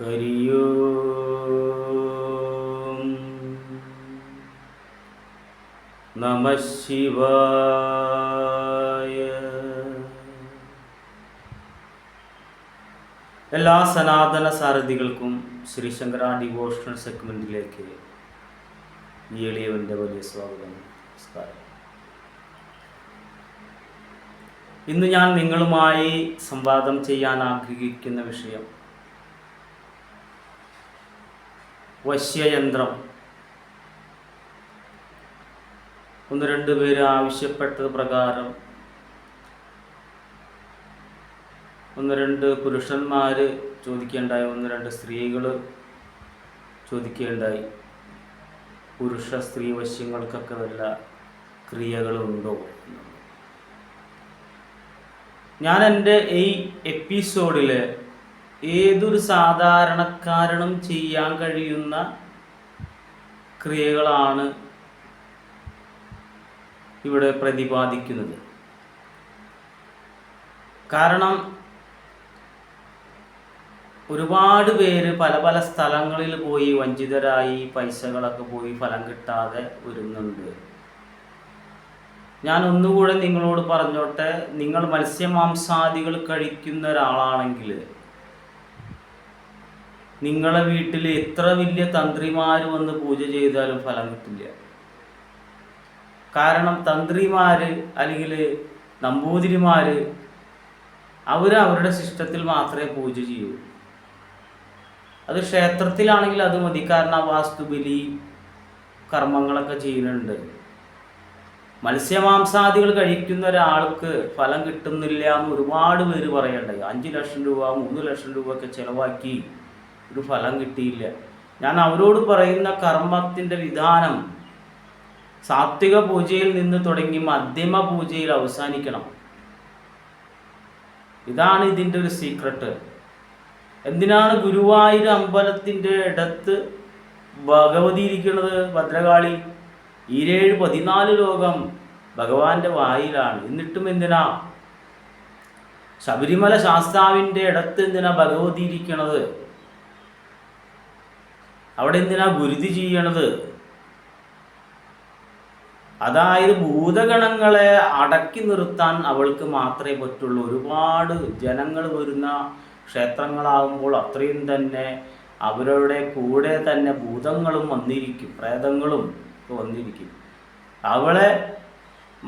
നമ ശിവായ. എല്ലാ സനാതന സാരഥികൾക്കും ശ്രീ ശങ്കര ഡിവോഷണൽ സെഗ്മെന്റിലേക്ക് ഈ എളിയവന്റെ വലിയ സ്വാഗതം നമസ്കാരം. ഇന്ന് ഞാൻ നിങ്ങളുമായി സംവാദം ചെയ്യാൻ ആഗ്രഹിക്കുന്ന വിഷയം വശ്യയന്ത്രം. ഒന്ന് രണ്ട് പേര് ആവശ്യപ്പെട്ടത് പ്രകാരം. ഒന്ന് രണ്ട് പുരുഷന്മാർ ചോദിക്കേണ്ടായി ഒന്ന് രണ്ട് സ്ത്രീകൾ ചോദിക്കേണ്ടായി. പുരുഷ സ്ത്രീ വശ്യങ്ങൾക്കൊക്കെ വല്ല ക്രിയകളുണ്ടോ? ഞാൻ എന്റെ ഈ എപ്പിസോഡിൽ ഏതൊരു സാധാരണക്കാരനും ചെയ്യാൻ കഴിയുന്ന ക്രിയകളാണ് ഇവിടെ പ്രതിപാദിക്കുന്നത്. കാരണം ഒരുപാട് പേര് പല പല സ്ഥലങ്ങളിൽ പോയി വഞ്ചിതരായി പൈസകളൊക്കെ പോയി ഫലം കിട്ടാതെ വരുന്നുണ്ട്. ഞാൻ ഒന്നുകൂടെ നിങ്ങളോട് പറഞ്ഞോട്ടെ നിങ്ങൾ മത്സ്യമാംസാദികൾ കഴിക്കുന്ന ഒരാളാണെങ്കിൽ നിങ്ങളെ വീട്ടിൽ എത്ര വലിയ തന്ത്രിമാർ വന്ന് പൂജ ചെയ്താലും ഫലം കിട്ടില്ല. കാരണം തന്ത്രിമാർ അല്ലെങ്കിൽ നമ്പൂതിരിമാർ അവർ അവരുടെ സിസ്റ്റത്തിൽ മാത്രമേ പൂജ ചെയ്യൂ. അത് ക്ഷേത്രത്തിലാണെങ്കിൽ അത് മതി. കാരണം വാസ്തുബലി കർമ്മങ്ങളൊക്കെ ചെയ്യുന്നുണ്ട്. മത്സ്യമാംസാദികൾ കഴിക്കുന്ന ഒരാൾക്ക് ഫലം കിട്ടുന്നില്ല എന്ന് ഒരുപാട് പേര് പറയണ്ടായി. അഞ്ച് ലക്ഷം രൂപ മൂന്ന് ലക്ഷം രൂപ ഒക്കെ ചിലവാക്കി ഒരു ഫലം കിട്ടിയില്ല. ഞാൻ അവരോട് പറയുന്ന കർമ്മത്തിന്റെ വിധാനം സാത്വിക പൂജയിൽ നിന്ന് തുടങ്ങി മധ്യമ പൂജയിൽ അവസാനിക്കണം. ഇതാണ് ഇതിന്റെ ഒരു സീക്രട്ട് എന്തിനാണ് ഗുരുവായൂർ അമ്പലത്തിന്റെ ഇടത്ത് ഭഗവതി ഇരിക്കുന്നത്? ഭദ്രകാളി ഈരേഴ് പതിനാല് ലോകം ഭഗവാന്റെ വായിലാണ്. എന്നിട്ടും എന്തിനാ? ശബരിമല ശാസ്താവിന്റെ ഇടത്ത് എന്തിനാ ഭഗവതി ഇരിക്കണത്? അവിടെ എന്തിനാ ഗുരുതി ചെയ്യണത്? അതായത് ഭൂതഗണങ്ങളെ അടക്കി നിർത്താൻ അവൾക്ക് മാത്രമേ പറ്റുള്ളൂ. ഒരുപാട് ജനങ്ങൾ വരുന്ന ക്ഷേത്രങ്ങളാകുമ്പോൾ അത്രയും തന്നെ അവരുടെ കൂടെ തന്നെ ഭൂതങ്ങളും വന്നിരിക്കും പ്രേതങ്ങളും വന്നിരിക്കും. അവളെ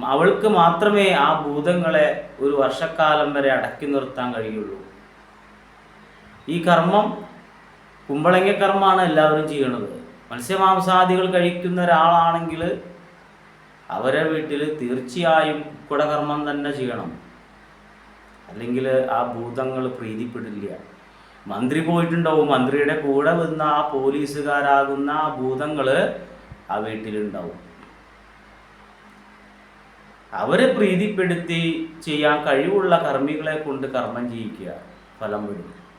അവൾക്ക് മാത്രമേ ആ ഭൂതങ്ങളെ ഒരു വർഷക്കാലം വരെ അടക്കി നിർത്താൻ കഴിയുള്ളൂ. ഈ കർമ്മം കുമ്പളങ്ങ കർമ്മമാണ് എല്ലാവരും ചെയ്യണത്. മത്സ്യമാംസാദികൾ കഴിക്കുന്ന ഒരാളാണെങ്കിൽ അവരെ വീട്ടിൽ തീർച്ചയായും കുടകർമ്മം തന്നെ ചെയ്യണം. അല്ലെങ്കിൽ ആ ഭൂതങ്ങൾ പ്രീതിപ്പെടില്ല. മന്ത്രി പോയിട്ടുണ്ടാവും. മന്ത്രിയുടെ കൂടെ വന്ന ആ പോലീസുകാരാകുന്ന ആ ഭൂതങ്ങൾ ആ വീട്ടിലുണ്ടാവും. അവരെ പ്രീതിപ്പെടുത്തി ചെയ്യാൻ കഴിവുള്ള കർമ്മികളെ കൊണ്ട് കർമ്മം ചെയ്യിക്കുക. ഫലം വരും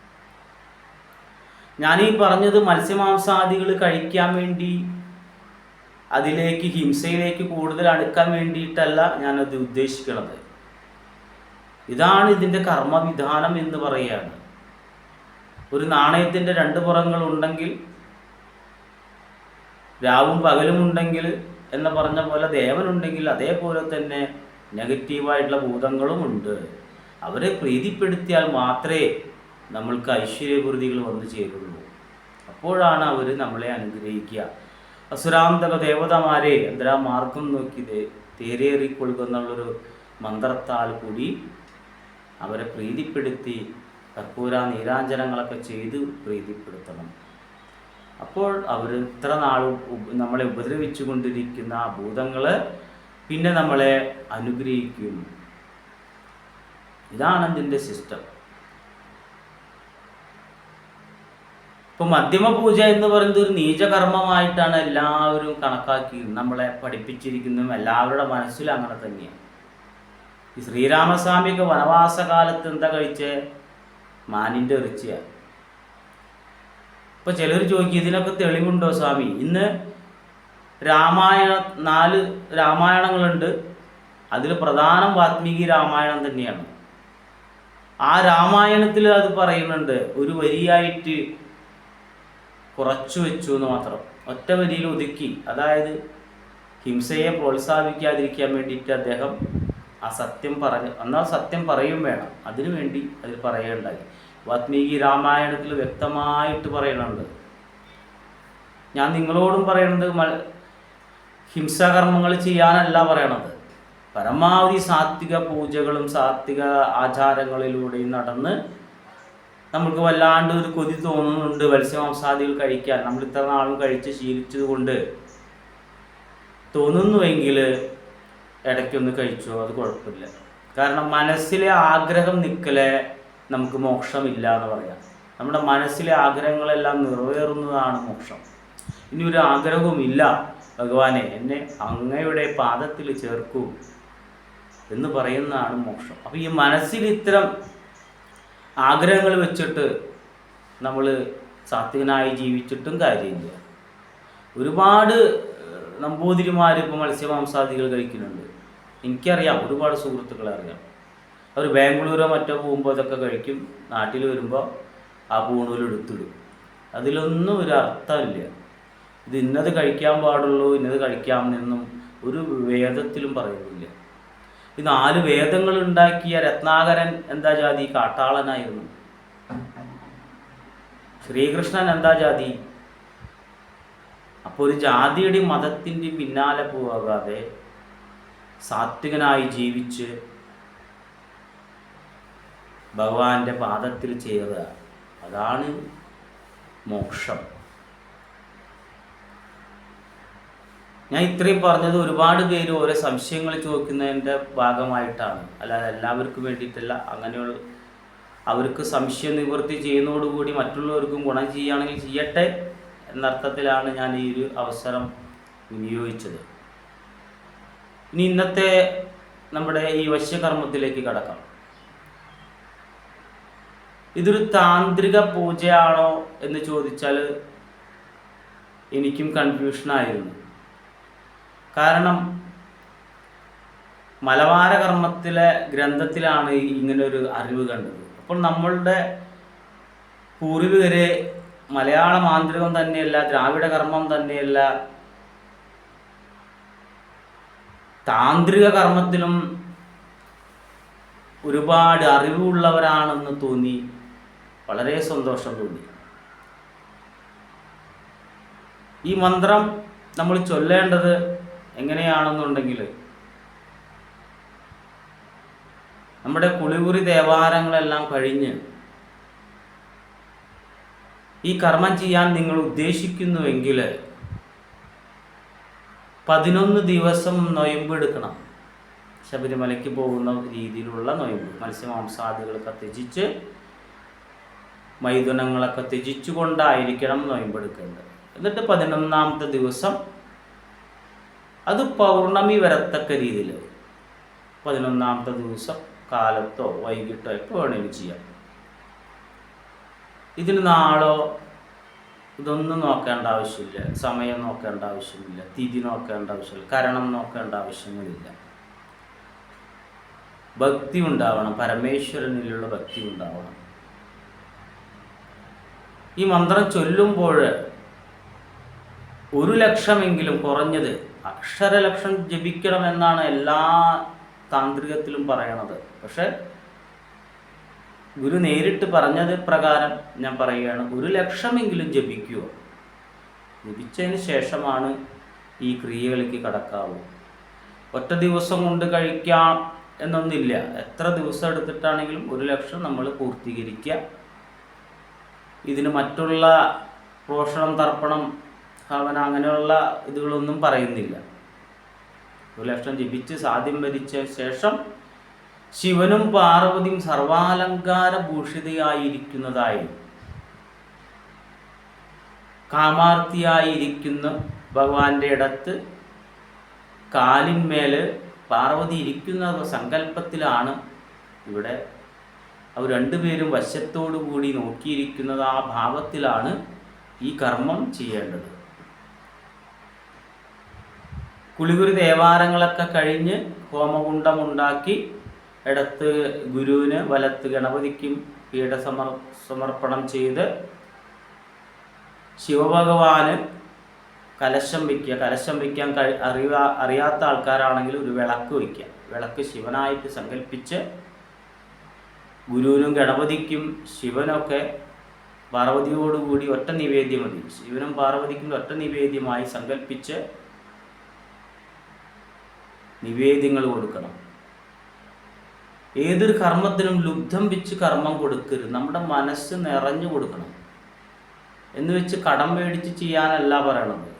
ഞാനീ പറഞ്ഞത് മത്സ്യമാംസാദികൾ കഴിക്കാൻ വേണ്ടി അതിലേക്ക് ഹിംസയിലേക്ക് കൂടുതൽ അടുക്കാൻ വേണ്ടിയിട്ടല്ല ഞാനത് ഉദ്ദേശിക്കുന്നത് ഇതാണ് ഇതിന്റെ കർമ്മവിധാനം എന്ന് പറയുകയാണ്. ഒരു നാണയത്തിന്റെ രണ്ട് പുറങ്ങൾ ഉണ്ടെങ്കിൽ രാവും പകലും ഉണ്ടെങ്കിൽ എന്ന് പറഞ്ഞ പോലെ ദേവനുണ്ടെങ്കിൽ അതേപോലെ തന്നെ നെഗറ്റീവായിട്ടുള്ള ഭൂതങ്ങളും ഉണ്ട്. അവരെ പ്രീതിപ്പെടുത്തിയാൽ മാത്രമേ നമ്മൾക്ക് ഐശ്വര്യപൂർത്തികൾ വന്നു ചേരുന്നു. അപ്പോഴാണ് അവർ നമ്മളെ അനുഗ്രഹിക്കുക. അസുരാന്തക ദേവതമാരെ എന്തരാ മാർഗം നോക്കി തേരേറിക്കൊള്ളുക എന്നുള്ളൊരു മന്ത്രത്താൽ കൂടി അവരെ പ്രീതിപ്പെടുത്തി കർപ്പൂര നീരാഞ്ജനങ്ങളൊക്കെ ചെയ്ത് പ്രീതിപ്പെടുത്തണം. അപ്പോൾ അവർ ഇത്ര നാളും നമ്മളെ ഉപദ്രവിച്ചു കൊണ്ടിരിക്കുന്ന ആ ഭൂതങ്ങൾ പിന്നെ നമ്മളെ അനുഗ്രഹിക്കും. ഇതാണ് ഇതിന്റെ സിസ്റ്റം. ഇപ്പൊ മധ്യമ പൂജ എന്ന് പറയുന്നത് ഒരു നീചകർമ്മമായിട്ടാണ് എല്ലാവരും കണക്കാക്കി നമ്മളെ പഠിപ്പിച്ചിരിക്കുന്നതും എല്ലാവരുടെ മനസ്സിലും അങ്ങനെ തന്നെയാണ്. ഈ ശ്രീരാമസ്വാമിയൊക്കെ വനവാസ കാലത്ത് എന്താ കഴിച്ചേ? മാനിന്റെ ഇറച്ചിയാണ് ഇപ്പൊ ചിലർ ചോദിക്കും ഇതിനൊക്കെ തെളിവുണ്ടോ സ്വാമി? ഇന്ന് രാമായണ നാല് രാമായണങ്ങളുണ്ട്. അതിൽ പ്രധാനം വാത്മീകി രാമായണം തന്നെയാണ്. ആ രാമായണത്തിൽ അത് പറയുന്നുണ്ട് ഒരു വരിയായിട്ട് കുറച്ചു വെച്ചു എന്ന് മാത്രം. ഒറ്റ വരിയിൽ ഒതുക്കി. അതായത് ഹിംസയെ പ്രോത്സാഹിപ്പിക്കാതിരിക്കാൻ വേണ്ടിയിട്ട് അദ്ദേഹം ആ സത്യം പറഞ്ഞ് എന്നാൽ സത്യം പറയും വേണം. അതിനു വേണ്ടി അതിൽ പറയുകയുണ്ടായി. വാത്മീകി രാമായണത്തിൽ വ്യക്തമായിട്ട് പറയുന്നുണ്ട്. ഞാൻ നിങ്ങളോടും പറയുന്നത് ഹിംസാകർമ്മങ്ങൾ ചെയ്യാനല്ല പറയണത്. പരമാവധി സാത്വിക പൂജകളും സാത്വിക ആചാരങ്ങളിലൂടെയും നടന്ന് നമുക്ക് വല്ലാണ്ട് ഒരു കൊതി തോന്നുന്നുണ്ട് മത്സ്യമാംസാദികൾ കഴിക്കാൻ. നമ്മൾ ഇത്ര നാളും കഴിച്ച് ശീലിച്ചതുകൊണ്ട് തോന്നുന്നുവെങ്കിൽ ഇടയ്ക്കൊന്ന് കഴിച്ചോ അത് കുഴപ്പമില്ല. കാരണം മനസ്സിലെ ആഗ്രഹം നിൽക്കലെ നമുക്ക് മോക്ഷമില്ല എന്ന് പറയാം. നമ്മുടെ മനസ്സിലെ ആഗ്രഹങ്ങളെല്ലാം നിറവേറുന്നതാണ് മോക്ഷം. ഇനി ഒരു ആഗ്രഹവുമില്ല. ഭഗവാനെ എന്നെ അങ്ങയുടെ പാദത്തിൽ ചേർക്കൂ എന്ന് പറയുന്നതാണ് മോക്ഷം. അപ്പോൾ ഈ മനസ്സിൽ ഇത്തരം ആഗ്രഹങ്ങൾ വെച്ചിട്ട് നമ്മൾ സാത്വികനായി ജീവിച്ചിട്ടും കാര്യമില്ല. ഒരുപാട് നമ്പൂതിരിമാർ ഇപ്പോൾ മത്സ്യമാംസാദികൾ കഴിക്കുന്നുണ്ട്. എനിക്കറിയാം ഒരുപാട് സുഹൃത്തുക്കളെ അറിയാം അവർ ബാംഗ്ലൂരോ മറ്റോ പോകുമ്പോൾ അതൊക്കെ കഴിക്കും. നാട്ടിൽ വരുമ്പോൾ ആ പൂണൂൽ എടുത്തിടും. അതിലൊന്നും ഒരു അർത്ഥമില്ല. ഇത് ഇന്നത് കഴിക്കാൻ പാടുള്ളൂ ഇന്നത് കഴിക്കാമെന്നൊന്നും ഒരു വേദത്തിലും പറയുന്നില്ല. ഈ നാല് വേദങ്ങൾ ഉണ്ടാക്കിയ രത്നാകരൻ എന്താ ജാതി? കാട്ടാളനായിരുന്നു. ശ്രീകൃഷ്ണൻ എന്താ ജാതി? അപ്പോൾ ഒരു ജാതിയുടെയും മതത്തിന്റെയും പിന്നാലെ പോകാതെ സാത്വികനായി ജീവിച്ച് ഭഗവാന്റെ പാദത്തിൽ ചേരുക. അതാണ് മോക്ഷം. ഞാൻ ഇത്രയും പറഞ്ഞത് ഒരുപാട് പേര് ഓരോ സംശയങ്ങൾ ചോദിക്കുന്നതിന്റെ ഭാഗമായിട്ടാണ്. അല്ലാതെ എല്ലാവർക്കും വേണ്ടിയിട്ടല്ല. അങ്ങനെയുള്ള അവർക്ക് സംശയ നിവൃത്തി ചെയ്യുന്നതോടുകൂടി മറ്റുള്ളവർക്കും ഗുണം ചെയ്യുകയാണെങ്കിൽ ചെയ്യട്ടെ എന്നർത്ഥത്തിലാണ് ഞാൻ ഈ ഒരു അവസരം വിനിയോഗിച്ചത്. ഇനി ഇന്നത്തെ നമ്മുടെ ഈ വശ്യകർമ്മത്തിലേക്ക് കടക്കാം. ഇതൊരു താന്ത്രിക പൂജയാണോ എന്ന് ചോദിച്ചാൽ എനിക്കും കൺഫ്യൂഷനായിരുന്നു കാരണം മലബാര കർമ്മത്തിലെ ഗ്രന്ഥത്തിലാണ് ഇങ്ങനെ ഒരു അറിവ് കണ്ടത്. അപ്പോൾ നമ്മളുടെ പൂർവികരെ മലയാള മാന്ത്രികം തന്നെയല്ല ദ്രാവിഡ കർമ്മം തന്നെയല്ല താന്ത്രിക കർമ്മത്തിലും ഒരുപാട് അറിവുള്ളവരാണെന്ന് തോന്നി. വളരെ സന്തോഷം തോന്നി. ഈ മന്ത്രം നമ്മൾ ചൊല്ലേണ്ടത് എങ്ങനെയാണെന്നുണ്ടെങ്കിൽ നമ്മുടെ കുളിമുറി ദേവാലയങ്ങളെല്ലാം കഴിഞ്ഞ് ഈ കർമ്മം ചെയ്യാൻ നിങ്ങൾ ഉദ്ദേശിക്കുന്നുവെങ്കിൽ പതിനൊന്ന് ദിവസം നൊയമ്പെടുക്കണം ശബരിമലയ്ക്ക് പോകുന്ന രീതിയിലുള്ള നൊയമ്പ്. മത്സ്യമാംസാദികളൊക്കെ ത്യജിച്ച് മൈഥുനങ്ങളൊക്കെ ത്യജിച്ചുകൊണ്ടായിരിക്കണം നൊയമ്പെടുക്കേണ്ടത് എന്നിട്ട് പതിനൊന്നാമത്തെ ദിവസം അത് പൗർണമി വരത്തക്ക രീതിയിൽ പതിനൊന്നാമത്തെ ദിവസം കാലത്തോ വൈകിട്ടോ എപ്പോൾ വേണമെങ്കിലും ചെയ്യാം. ഇതിന് നാളോ ഇതൊന്നും നോക്കേണ്ട ആവശ്യമില്ല. സമയം നോക്കേണ്ട ആവശ്യമില്ല. തിഥി നോക്കേണ്ട ആവശ്യമില്ല. കരണം നോക്കേണ്ട ആവശ്യങ്ങളില്ല. ഭക്തി ഉണ്ടാവണം. പരമേശ്വരനിലുള്ള ഭക്തി ഉണ്ടാവണം. ഈ മന്ത്രം ചൊല്ലുമ്പോൾ ഒരു ലക്ഷമെങ്കിലും കുറഞ്ഞത് അക്ഷരലക്ഷം ജപിക്കണമെന്നാണ് എല്ലാ താന്ത്രികത്തിലും പറയണത്. പക്ഷെ ഗുരു നേരിട്ട് പറഞ്ഞത് പ്രകാരം ഞാൻ പറയുകയാണ് ഒരു ലക്ഷമെങ്കിലും ജപിക്കുക. ജപിച്ചതിന് ശേഷമാണ് ഈ ക്രിയകളിലേക്ക് കടക്കാവൂ. ഒറ്റ ദിവസം കൊണ്ട് കഴിക്കാം എന്നൊന്നില്ല. എത്ര ദിവസം എടുത്തിട്ടാണെങ്കിലും ഒരു ലക്ഷം നമ്മൾ പൂർത്തീകരിക്കുക. ഇതിന് മറ്റുള്ള പോഷണം തർപ്പണം ഹവന അങ്ങനെയുള്ള ഇതുകളൊന്നും പറയുന്നില്ല. ലക്ഷം ജപിച്ച് സാധ്യം ഭരിച്ച ശേഷം ശിവനും പാർവതിയും സർവാലങ്കാര ഭൂഷിതയായിരിക്കുന്നതായി കാമാർത്തിയായിരിക്കുന്ന ഭഗവാന്റെ ഇടത്ത് കാലിന്മേൽ പാർവതി ഇരിക്കുന്ന സങ്കല്പത്തിലാണ് ഇവിടെ അവർ രണ്ടുപേരും വശത്തോടു കൂടി നോക്കിയിരിക്കുന്നത്. ആ ഭാവത്തിലാണ് ഈ കർമ്മം ചെയ്യേണ്ടത്. കുളികുരു ദേവാരങ്ങളൊക്കെ കഴിഞ്ഞ് ഹോമകുണ്ടമുണ്ടാക്കി ഇടത്ത് ഗുരുവിന് വലത്ത് ഗണപതിക്കും പീഠസമർ സമർപ്പണം ചെയ്ത് ശിവഭഗവാന് കലശം വയ്ക്കുക കലശം വയ്ക്കാൻ കഴി അറിയ അറിയാത്ത ആൾക്കാരാണെങ്കിൽ ഒരു വിളക്ക് വയ്ക്കുക വിളക്ക് ശിവനായിട്ട് സങ്കല്പിച്ച് ഗുരുവിനും ഗണപതിക്കും ശിവനൊക്കെ പാർവതിയോടുകൂടി ഒറ്റ നിവേദ്യം മതി. ശിവനും പാർവതിക്കും ഒറ്റ നിവേദ്യമായി സങ്കല്പിച്ച് നിവേദ്യങ്ങൾ കൊടുക്കണം. ഏതൊരു കർമ്മത്തിനും ലുബ്ധം വെച്ച് കർമ്മം കൊടുക്കരുത്. നമ്മുടെ മനസ്സ് നിറഞ്ഞു കൊടുക്കണം. എന്ന് വെച്ച് കടം മേടിച്ച് ചെയ്യാനല്ല പറയണത്.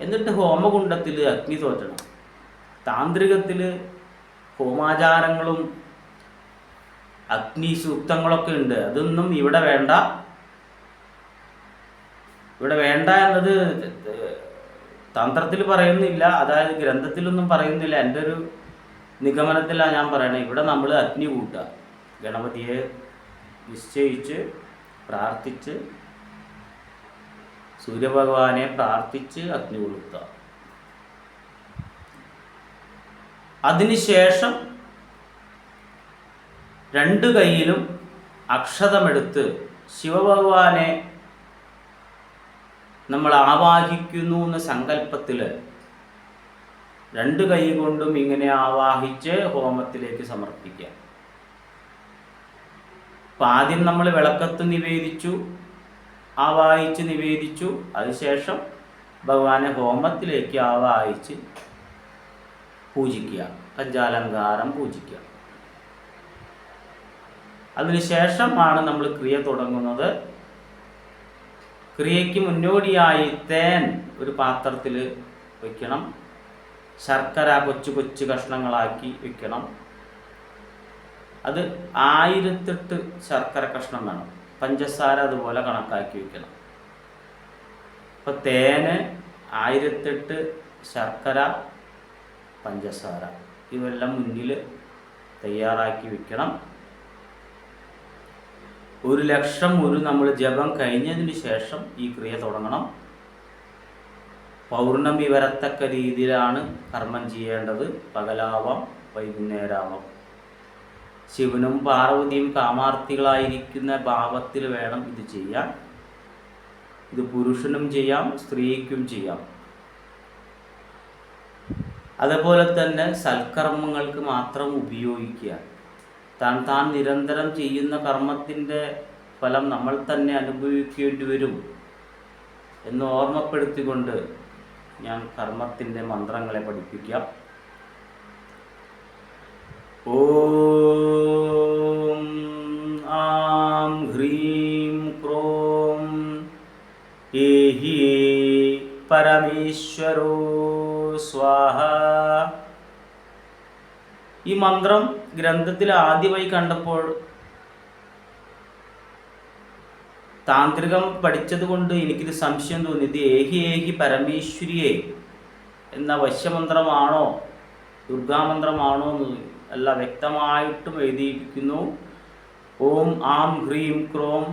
എന്നിട്ട് ഹോമകുണ്ടത്തിൽ അഗ്നി തോറ്റണം. താന്ത്രികത്തിൽ ഹോമാചാരങ്ങളും അഗ്നി സൂക്തങ്ങളൊക്കെ ഉണ്ട്. അതൊന്നും ഇവിടെ വേണ്ട. ഇവിടെ വേണ്ട എന്നത് തന്ത്രത്തിൽ പറയുന്നില്ല അതായത് ഗ്രന്ഥത്തിലൊന്നും പറയുന്നില്ല. എന്റെ ഒരു നിഗമനത്തിലാണ് ഞാൻ പറയണത് ഇവിടെ നമ്മൾ അഗ്നി കൂട്ടുക. ഗണപതിയെ നിശ്ചയിച്ച് പ്രാർത്ഥിച്ച് സൂര്യഭഗവാനെ പ്രാർത്ഥിച്ച് അഗ്നി കൊളുത്തുക. അതിനുശേഷം രണ്ട് കൈയിലും അക്ഷതമെടുത്ത് ശിവഭഗവാനെ നമ്മൾ ആവാഹിക്കുന്നു എന്ന സങ്കല്പത്തിൽ രണ്ട് കൈ കൊണ്ടും ഇങ്ങനെ ആവാഹിച്ച് ഹോമത്തിലേക്ക് സമർപ്പിക്കുക. അപ്പം ആദ്യം നമ്മൾ വിളക്കത്ത് നിവേദിച്ചു ആവാഹിച്ച് നിവേദിച്ചു അതിനുശേഷം ഭഗവാനെ ഹോമത്തിലേക്ക് ആവാഹിച്ച് പൂജിക്കുക പഞ്ചാലങ്കാരം പൂജിക്കുക. അതിനുശേഷമാണ് നമ്മൾ ക്രിയ തുടങ്ങുന്നത്. ക്രിയയ്ക്ക് മുന്നോടിയായി തേൻ ഒരു പാത്രത്തിൽ വയ്ക്കണം ശർക്കര കൊച്ചു കൊച്ചു കഷ്ണങ്ങളാക്കി വയ്ക്കണം അത് ആയിരത്തെട്ട് ശർക്കര കഷ്ണം വേണം. പഞ്ചസാര അതുപോലെ കണക്കാക്കി വയ്ക്കണം അപ്പോൾ തേന് ആയിരത്തെട്ട് ശർക്കര പഞ്ചസാര ഇതെല്ലാം മുന്നിൽ തയ്യാറാക്കി വെക്കണം. ഒരു ലക്ഷം ഒരു നമ്മൾ ജപം കഴിഞ്ഞതിന് ശേഷം ഈ ക്രിയ തുടങ്ങണം. പൗർണമി വരത്തക്ക രീതിയിലാണ് കർമ്മം ചെയ്യേണ്ടത്. പകലാവാം വൈകുന്നേരമാവാം ശിവനും പാർവതിയും കാമാർത്ഥികളായിരിക്കുന്ന ഭാവത്തിൽ വേണം ഇത് ചെയ്യാൻ. ഇത് പുരുഷനും ചെയ്യാം സ്ത്രീക്കും ചെയ്യാം. അതുപോലെ തന്നെ സൽക്കർമ്മങ്ങൾക്ക് മാത്രം ഉപയോഗിക്കുക. താൻ താൻ നിരന്തരം ചെയ്യുന്ന കർമ്മത്തിന്റെ ഫലം നമ്മൾ തന്നെ അനുഭവിക്കേണ്ടി വരും എന്ന് ഓർമ്മപ്പെടുത്തിക്കൊണ്ട് ഞാൻ കർമ്മത്തിന്റെ മന്ത്രങ്ങളെ പഠിപ്പിക്കാം. ഓം ആം ഹ്രീം ക്രോം ഏഹി പരമേശ്വരോ സ്വാഹ. ഈ മന്ത്രം ഗ്രന്ഥത്തിൽ ആദ്യമായി കണ്ടപ്പോൾ താന്ത്രികം പഠിച്ചതുകൊണ്ട് എനിക്കൊരു സംശയം തോന്നി. ഇത് ഏഹി ഏഹി പരമേശ്വരിയെ എന്ന വശ്യമന്ത്രമാണോ ദുർഗാമന്ത്രമാണോ എന്ന് അല്ല വ്യക്തമായിട്ടും എഴുതിയിരിക്കുന്നു. ഓം ആം ഹ്രീം ക്രോം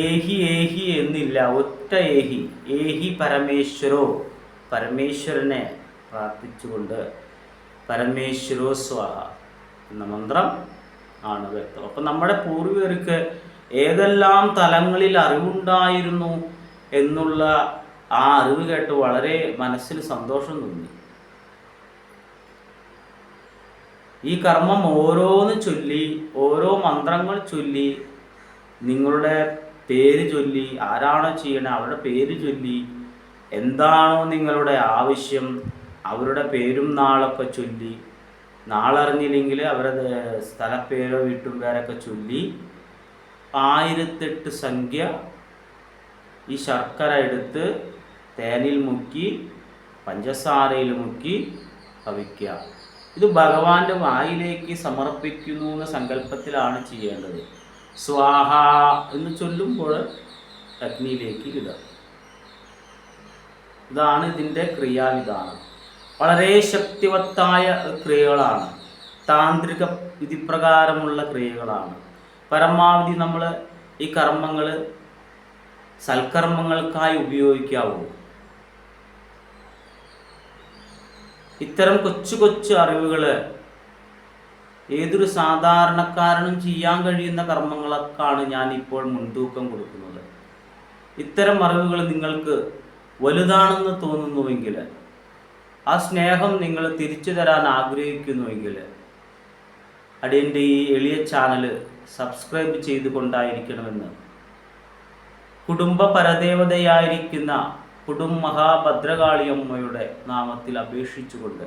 ഏഹി ഏഹി എന്നില്ല ഒറ്റ ഏഹി ഏഹി പരമേശ്വരോ പരമേശ്വരനെ പ്രാർത്ഥിച്ചുകൊണ്ട്. പരമേശ്വരോ സ്വാഹ. എന്ന മന്ത്രം ആണ് വ്യക്തം. അപ്പം നമ്മുടെ പൂർവികർക്ക് ഏതെല്ലാം തലങ്ങളിൽ അറിവുണ്ടായിരുന്നു എന്നുള്ള ആ അറിവ് കേട്ട് വളരെ മനസ്സിൽ സന്തോഷം തോന്നി. ഈ കർമ്മം ഓരോന്ന് ചൊല്ലി ഓരോ മന്ത്രങ്ങൾ ചൊല്ലി നിങ്ങളുടെ പേര് ചൊല്ലി ആരാണോ ചെയ്യണേ അവരുടെ പേര് ചൊല്ലി എന്താണോ നിങ്ങളുടെ ആവശ്യം അവരുടെ പേരും നാളൊക്കെ ചൊല്ലി നാളറിഞ്ഞില്ലെങ്കിൽ അവരുടെ സ്ഥലപ്പേരോ വീട്ടും പേരൊക്കെ ചൊല്ലി ആയിരത്തെട്ട് സംഖ്യ ഈ ശർക്കര എടുത്ത് തേനിൽ മുക്കി പഞ്ചസാരയിൽ മുക്കി ഭവിക്കുക ഇത് ഭഗവാന്റെ വായിലേക്ക് സമർപ്പിക്കുന്നു എന്ന സങ്കല്പത്തിലാണ് ചെയ്യേണ്ടത്. സ്വാഹ എന്ന് ചൊല്ലുമ്പോൾ അഗ്നിയിലേക്ക് ഇടുക. ഇതാണ് ഇതിന്റെ ക്രിയാവിധാനം. വളരെ ശക്തിവത്തായ ക്രിയകളാണ്. താന്ത്രിക വിധിപ്രകാരമുള്ള ക്രിയകളാണ്. പരമാവധി നമ്മൾ ഈ കർമ്മങ്ങൾ സൽക്കർമ്മങ്ങൾക്കായി ഉപയോഗിക്കാവൂ. ഇത്തരം കൊച്ചു കൊച്ചു അറിവുകൾ ഏതൊരു സാധാരണക്കാരനും ചെയ്യാൻ കഴിയുന്ന കർമ്മങ്ങളൊക്കെയാണ് ഞാൻ ഇപ്പോൾ മുൻതൂക്കം കൊടുക്കുന്നത്. ഇത്തരം അറിവുകൾ നിങ്ങൾക്ക് വലുതാണെന്ന് തോന്നുന്നുവെങ്കിൽ ആ സ്നേഹം നിങ്ങൾ തിരിച്ചു തരാൻ ആഗ്രഹിക്കുന്നുവെങ്കിൽ അടിയന്റെ ഈ എളിയ ചാനൽ സബ്സ്ക്രൈബ് ചെയ്തുകൊണ്ടായിരിക്കണമെന്ന് കുടുംബ പരദേവതയായിരിക്കുന്ന കുടും മഹാഭദ്രകാളിയമ്മയുടെ നാമത്തിൽ അപേക്ഷിച്ചുകൊണ്ട്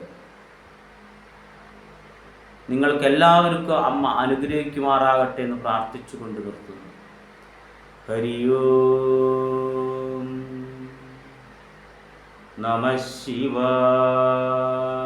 നിങ്ങൾക്കെല്ലാവർക്കും അമ്മ അനുഗ്രഹിക്കുമാറാകട്ടെ എന്ന് പ്രാർത്ഥിച്ചുകൊണ്ട് നിർത്തുന്നു. ഹരിയോം. നമ ശിവായ